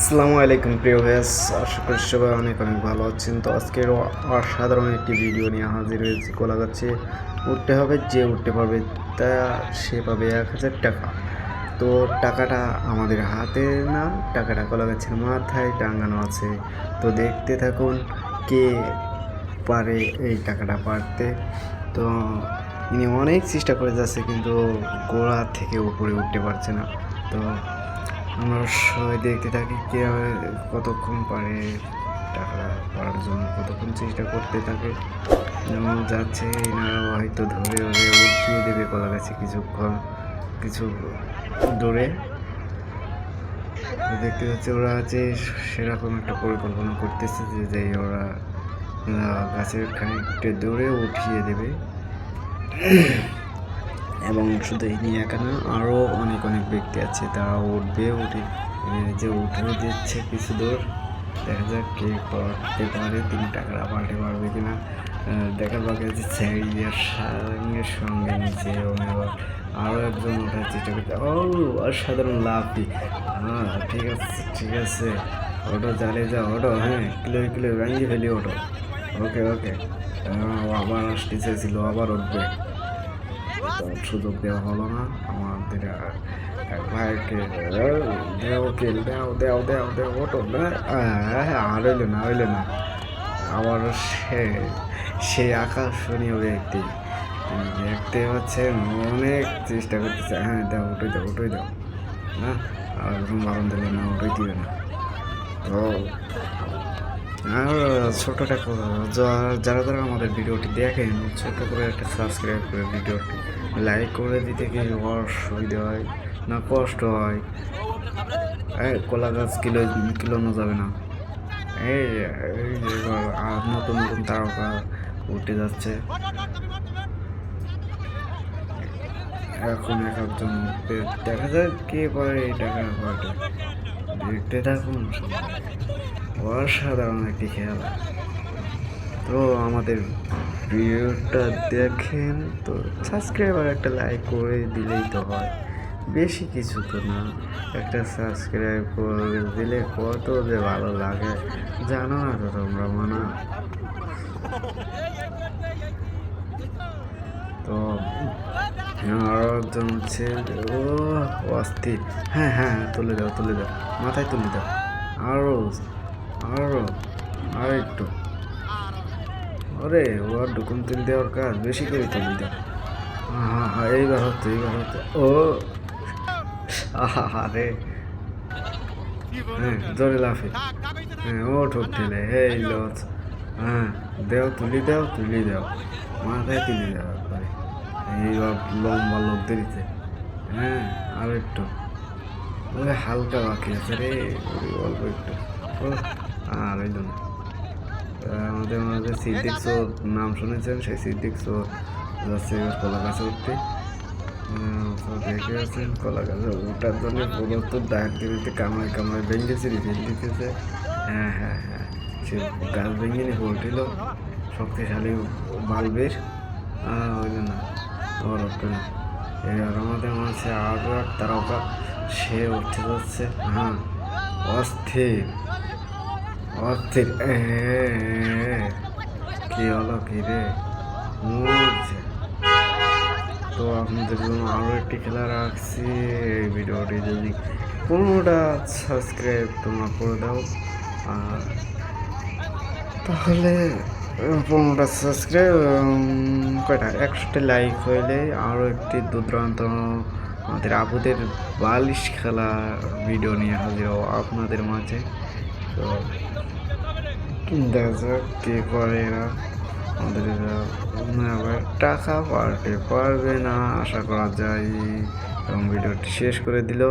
আসসালামু আলাইকুম, প্রিয় ভেস আশা করি সবাই অনেক অনেক ভালো আছেন। তো আজকের অসাধারণ একটি ভিডিও নিয়ে হাজির হয়েছি। কোলাগাছে উঠতে হবে, যে উঠতে পারবে তা সে পাবে এক হাজার টাকা। তো টাকাটা আমাদের হাতে না, টাকাটা কোলাগাছের মাথায়, টাঙানো আছে। তো দেখতে থাকুন, কে পারে এই টাকাটা পারতে। তো ইনি অনেক চেষ্টা করে যাচ্ছে, কিন্তু গোড়া থেকে উপরে উঠতে পারছে না। তো আমরা সবাই দেখতে থাকি কীভাবে কতক্ষণ পারে টাকা পাওয়ার জন্য, কতক্ষণ চেষ্টা করতে থাকে। যেমন যাচ্ছে এনারা হয়তো ধরে ওরে উঠিয়ে দেবে কলা গাছে কিছুক্ষণ, কিছু দূরে। দেখতে পাচ্ছি ওরা যে সেরকম একটা পরিকল্পনা করতেছে যে যে ওরা গাছের খানিকটা দূরে উঠিয়ে দেবে। এবং শুধু ইনি একা না আরও অনেক অনেক ব্যক্তি আছে। তারা উঠবে, উঠে যে উঠে দিচ্ছে কিছু দূর, দেখা যাক কে করতে পারে, তিনি টাকাটা পাল্টে পারবে কিনা। দেখার বাকি আছে স্যারিয়ার সঙ্গে সঙ্গে নিচে এবং আবার আরও একজন ওঠার চেষ্টা করছে। ও, অসাধারণ লাভই হ্যাঁ ঠিক আছে ঠিক আছে। ওটো চালিয়ে যাও ওটো হ্যাঁ কিলো কিলো ভেঙে ফেলি ওটো ওকে ওকে। আবার আসতে চেয়েছিল আবার উঠবে। সুযোগ দেওয়া হলো না। আমাদের ভাইকে দেও, কেল দেও দেও দেও দেও ওটো না আর হইল না হইল না। আবার সে সে আকর্ষণীয় ব্যক্তি। দেখতে পাচ্ছেন অনেক চেষ্টা করতেছে। হ্যাঁ দাও উঠে দাও উঠে দাও। হ্যাঁ আর এরকম বারণ দিলে না উঠে দিবে না। তো আর ছোটোটা করে- যা- যারা যারা আমাদের ভিডিওটি দেখেন ছোট করে একটা সাবস্ক্রাইব করে ভিডিওটি। লাইক করে দিতে কি অসুবিধা হয়, না কষ্ট হয়। কলা গাছ কিলো কিলোনো যাবে না। এই আর নতুন নতুন তারকা উঠে যাচ্ছে। এখন এক একজন দেখা যাক কে পারে এই টাকা দেখতে থাকুন। অসাধারণ একটি খেলা। তো আমাদের ভিডিওটা দেখেন তো সাবস্ক্রাইবার একটা লাইক করে দিলেই তো হয়। বেশি কিছু তো না একটা সাবস্ক্রাইব করে দিলে কত যে ভালো লাগে জানো না তো তোমরা মানা। তো আরও একজন হচ্ছে ও অস্থির। হ্যাঁ হ্যাঁ, তুলে দাও তুলে দাও মাথায় তুলে দাও। আরও আরও আর একটু আরে, ওর ডুকুন তুলে দেওয়ার কাজ, বেশি করে তুলে দাও হ্যাঁ হ্যাঁ এইবার হতো এইবার হতো ও আরে। হ্যাঁ জোরে লাফে। হ্যাঁ ও ঠোক ঠেলে, এই লস। হ্যাঁ দেও, তুলি দাও তুলি দাও। মাথায় তুলি দাও একবারে। এইবার লম্বা লোক দিতে হ্যাঁ আর একটু হালকা বাকি আছে রে অল্প একটু। আর ওই জন্য। আমাদের মাঝে সিদ্দিক চোর নাম শুনেছেন, সেই সিদ্দিক চোর যাচ্ছে এবার কলা গাছে উঠতে দেখে আছেন কলা গাছে ওঠার জন্য পুরো তো ডাক দিতে কামাই কামাই ভেঙে চিড়ি ফেল দিতেছে। হ্যাঁ হ্যাঁ হ্যাঁ। সে গাছ ভেঙে নিয়ে উঠিল। শক্তিশালী বাল্বের। ওই জন্য ওর উঠবে না। এবার আমাদের মাঝে আরও এক তারকা, সে উঠতে যাচ্ছে। হ্যাঁ অস্থির। অস্থির কি হলো কি রে? তো আপনাদের জন্য আরও একটি খেলা রাখছি। এই ভিডিওটি যদি কোনোটা সাবস্ক্রাইব তোমরা করে দাও, আর তাহলে পনেরোটা সাবস্ক্রাইব কয়টা? একশোটা লাইক হইলে আরও একটি দুর্দান্ত আমাদের আবুদের বালিশ খেলা ভিডিও নিয়ে হাজির হব আপনাদের মাঝে। তো দেখা যাক কে করে এরা। আমাদের আবার টাকা পাল্টে পারবে না, আশা করা যায়। এবং ভিডিওটি শেষ করে দিল।